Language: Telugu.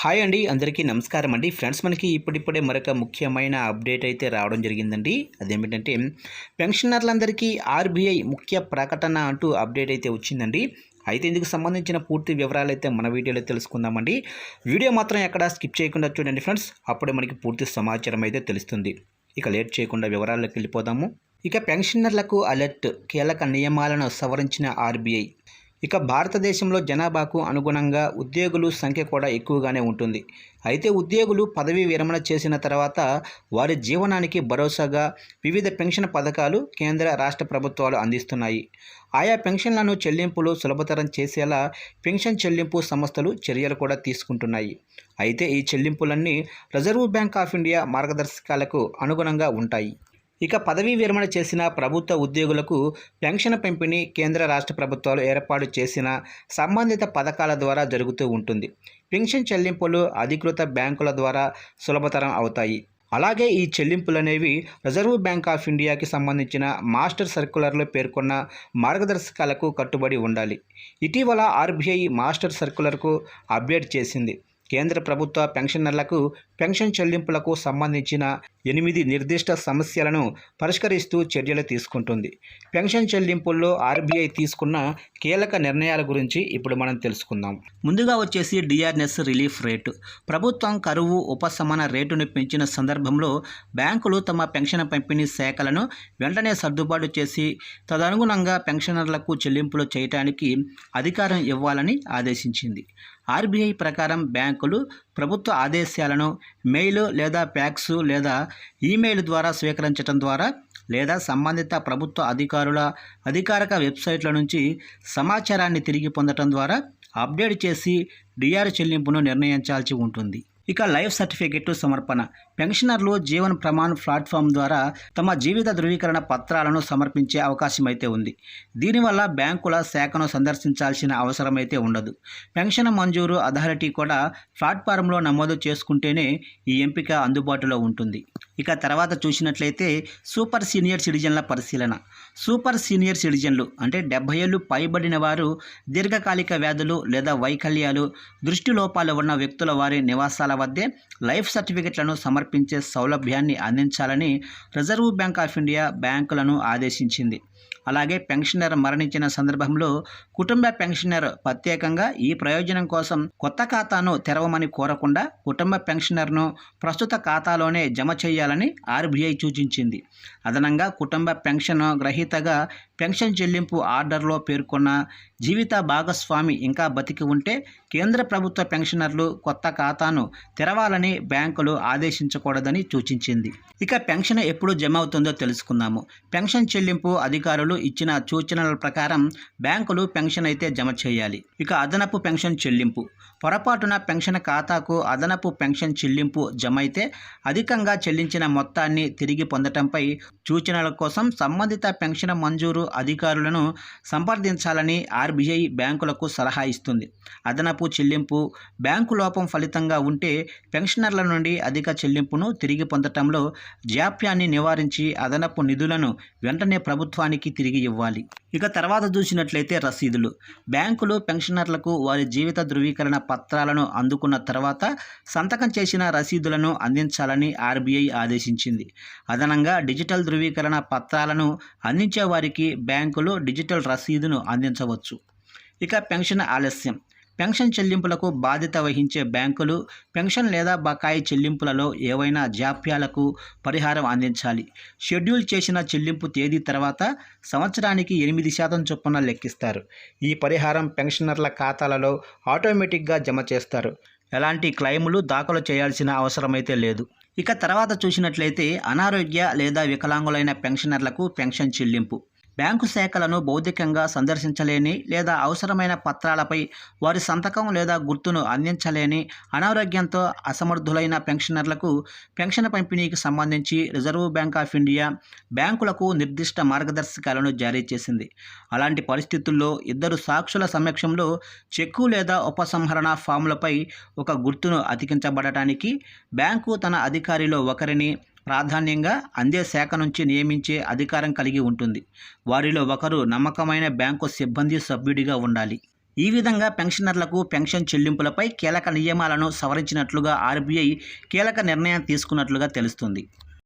హాయ్ అండి అందరికీ నమస్కారం అండి. ఫ్రెండ్స్ మనకి ఇప్పుడిప్పుడే మరొక ముఖ్యమైన అప్డేట్ అయితే రావడం జరిగిందండి. అదేమిటంటే పెన్షనర్లందరికీ ఆర్బీఐ ముఖ్య ప్రకటన అంటూ అప్డేట్ అయితే వచ్చిందండి. అయితే ఇందుకు సంబంధించిన పూర్తి వివరాలు అయితే మన వీడియోలో తెలుసుకుందామండి. వీడియో మాత్రం ఎక్కడ స్కిప్ చేయకుండా చూడండి ఫ్రెండ్స్. అప్పుడే మనకి పూర్తి సమాచారం అయితే తెలుస్తుంది. ఇక లేట్ చేయకుండా వివరాల్లోకి వెళ్ళిపోదాము. ఇక పెన్షనర్లకు అలర్ట్ కీలక నియమాలను సవరించిన ఆర్బీఐ ఇక భారతదేశంలో జనాభాకు అనుగుణంగా ఉద్యోగులు సంఖ్య కూడా ఎక్కువగానే ఉంటుంది. అయితే ఉద్యోగులు పదవీ విరమణ చేసిన తర్వాత వారి జీవనానికి భరోసాగా వివిధ పెన్షన్ పథకాలు కేంద్ర రాష్ట్ర ప్రభుత్వాలు అందిస్తున్నాయి. ఆయా పెన్షన్లను చెల్లింపులు సులభతరం చేసేలా పెన్షన్ చెల్లింపు సంస్థలు చర్యలు కూడా తీసుకుంటున్నాయి. అయితే ఈ చెల్లింపులన్నీ రిజర్వ్ బ్యాంక్ ఆఫ్ ఇండియా మార్గదర్శకాలకు అనుగుణంగా ఉంటాయి. ఇక పదవీ విరమణ చేసిన ప్రభుత్వ ఉద్యోగులకు పెన్షన్ పంపిణీ కేంద్ర రాష్ట్ర ప్రభుత్వాలు ఏర్పాటు చేసిన సంబంధిత పథకాల ద్వారా జరుగుతూ ఉంటుంది. పెన్షన్ చెల్లింపులు అధికృత బ్యాంకుల ద్వారా సులభతరం అవుతాయి. అలాగే ఈ చెల్లింపులు అనేవి రిజర్వ్ బ్యాంక్ ఆఫ్ ఇండియాకి సంబంధించిన మాస్టర్ సర్క్యులర్లో పేర్కొన్న మార్గదర్శకాలకు కట్టుబడి ఉండాలి. ఇటీవల ఆర్బీఐ మాస్టర్ సర్క్యులర్కు అప్డేట్ చేసింది. కేంద్ర ప్రభుత్వ పెన్షనర్లకు పెన్షన్ చెల్లింపులకు సంబంధించిన ఎనిమిది నిర్దిష్ట సమస్యలను పరిష్కరిస్తూ చర్యలు తీసుకుంటుంది. పెన్షన్ చెల్లింపుల్లో ఆర్బీఐ తీసుకున్న కీలక నిర్ణయాల గురించి ఇప్పుడు మనం తెలుసుకుందాం. ముందుగా వచ్చేసి డిఆర్ఎస్ రిలీఫ్ రేటు. ప్రభుత్వం కరువు ఉపశమన రేటును పెంచిన సందర్భంలో బ్యాంకులు తమ పెన్షన్ పంపిణీ శాఖలను వెంటనే సర్దుబాటు చేసి తదనుగుణంగా పెన్షనర్లకు చెల్లింపులు చేయటానికి అధికారం ఇవ్వాలని ఆదేశించింది. ఆర్బీఐ ప్రకారం బ్యాంకులు ప్రభుత్వ ఆదేశాలను మెయిల్ లేదా ఫ్యాక్స్ లేదా ఈమెయిల్ ద్వారా స్వీకరించడం ద్వారా లేదా సంబంధిత ప్రభుత్వ అధికారుల అధికారిక వెబ్సైట్ల నుంచి సమాచారాన్ని తిరిగి పొందడం ద్వారా అప్డేట్ చేసి డిఆర్ చెల్లింపును నిర్ణయించాల్సి ఉంటుంది. ఇక లైఫ్ సర్టిఫికెట్ సమర్పణ. పెన్షనర్లు జీవన్ ప్రమాణ్ ప్లాట్ఫామ్ ద్వారా తమ జీవిత ధృవీకరణ పత్రాలను సమర్పించే అవకాశం అయితే ఉంది. దీనివల్ల బ్యాంకుల శాఖను సందర్శించాల్సిన అవసరం అయితే ఉండదు. పెన్షన్ మంజూరు అథారిటీ కూడా ప్లాట్ఫారంలో నమోదు చేసుకుంటేనే ఈ ఎంపిక అందుబాటులో ఉంటుంది. ఇక తర్వాత చూసినట్లయితే సూపర్ సీనియర్ సిటిజన్ల పరిశీలన. సూపర్ సీనియర్ సిటిజన్లు అంటే డెబ్బై ఏళ్ళు పైబడిన వారు దీర్ఘకాలిక వ్యాధులు లేదా వైకల్యాలు దృష్టి లోపాలు ఉన్న వ్యక్తుల వారి నివాసాల వద్దే లైఫ్ సర్టిఫికెట్లను సమర్పించే సౌలభ్యాన్ని అందించాలని రిజర్వ్ బ్యాంక్ ఆఫ్ ఇండియా బ్యాంకులను ఆదేశించింది. అలాగే పెన్షనర్ మరణించిన సందర్భంలో కుటుంబ పెన్షనర్ ప్రత్యేకంగా ఈ ప్రయోజనం కోసం కొత్త ఖాతాను తెరవమని కోరకుండా కుటుంబ పెన్షనర్ను ప్రస్తుత ఖాతాలోనే జమ చేయాలని ఆర్బీఐ సూచించింది. అదనంగా కుటుంబ పెన్షన్ గ్రహీతగా పెన్షన్ చెల్లింపు ఆర్డర్లో పేర్కొన్న జీవిత భాగస్వామి ఇంకా బతికి ఉంటే కేంద్ర ప్రభుత్వ పెన్షనర్లు కొత్త ఖాతాను తెరవాలని బ్యాంకులు ఆదేశించకూడదని సూచించింది. ఇక పెన్షన్ ఎప్పుడు జమ అవుతుందో తెలుసుకుందాము. పెన్షన్ చెల్లింపు అధికారులు ఇచ్చిన సూచనల ప్రకారం బ్యాంకులు పెన్షన్ అయితే జమ చేయాలి. ఇక అదనపు పెన్షన్ చెల్లింపు. పొరపాటున పెన్షన్ ఖాతాకు అదనపు పెన్షన్ చెల్లింపు జమ అయితే అధికంగా చెల్లించిన మొత్తాన్ని తిరిగి పొందటంపై సూచనల కోసం సంబంధిత పెన్షన్ మంజూరు అధికారులను సంప్రదించాలని ఆర్బీఐ బ్యాంకులకు సలహా ఇస్తుంది. అదనపు చెల్లింపు బ్యాంకు లోపం ఫలితంగా ఉంటే పెన్షనర్ల నుండి అధిక చెల్లింపును తిరిగి పొందటంలో జాప్యాన్ని నివారించి అదనపు నిధులను వెంటనే ప్రభుత్వానికి తిరిగి ఇవ్వాలి. ఇక తర్వాత చూసినట్లయితే రసీదులు. బ్యాంకులు పెన్షనర్లకు వారి జీవిత ధృవీకరణ పత్రాలను అందుకున్న తర్వాత సంతకం చేసిన రసీదులను అందించాలని ఆర్బీఐ ఆదేశించింది. అదనంగా డిజిటల్ ధృవీకరణ పత్రాలను అందించే వారికి బ్యాంకులు డిజిటల్ రసీదును అందించవచ్చు. ఇక పెన్షన్ ఆలస్యం. పెన్షన్ చెల్లింపులకు బాధ్యత వహించే బ్యాంకులు పెన్షన్ లేదా బకాయి చెల్లింపులలో ఏవైనా జాప్యాలకు పరిహారం అందించాలి. షెడ్యూల్ చేసిన చెల్లింపు తేదీ తర్వాత సంవత్సరానికి ఎనిమిది శాతం చొప్పున లెక్కిస్తారు. ఈ పరిహారం పెన్షనర్ల ఖాతాలలో ఆటోమేటిక్గా జమ చేస్తారు. ఎలాంటి క్లెయిములు దాఖలు చేయాల్సిన అవసరమైతే లేదు. ఇక తర్వాత చూసినట్లయితే అనారోగ్య లేదా వికలాంగులైన పెన్షనర్లకు పెన్షన్ చెల్లింపు. బ్యాంకు శాఖలను భౌతికంగా సందర్శించలేని లేదా అవసరమైన పత్రాలపై వారి సంతకం లేదా గుర్తును అందించలేని అనారోగ్యంతో అసమర్థులైన పెన్షనర్లకు పెన్షన్ పంపిణీకి సంబంధించి రిజర్వ్ బ్యాంక్ ఆఫ్ ఇండియా బ్యాంకులకు నిర్దిష్ట మార్గదర్శకాలను జారీ చేసింది. అలాంటి పరిస్థితుల్లో ఇద్దరు సాక్షుల సమక్షంలో చెక్కు లేదా ఉపసంహరణ ఫామ్లపై ఒక గుర్తును అతికించబడటానికి బ్యాంకు తన అధికారిలో ఒకరిని ప్రాధాన్యంగా అందే శాఖ నుంచి నియమించే అధికారం కలిగి ఉంటుంది. వారిలో ఒకరు నమ్మకమైన బ్యాంకు సిబ్బంది సభ్యుడిగా ఉండాలి. ఈ విధంగా పెన్షనర్లకు పెన్షన్ చెల్లింపులపై కీలక నియమాలను సవరించినట్లుగా ఆర్బీఐ కీలక నిర్ణయం తీసుకున్నట్లుగా తెలుస్తుంది.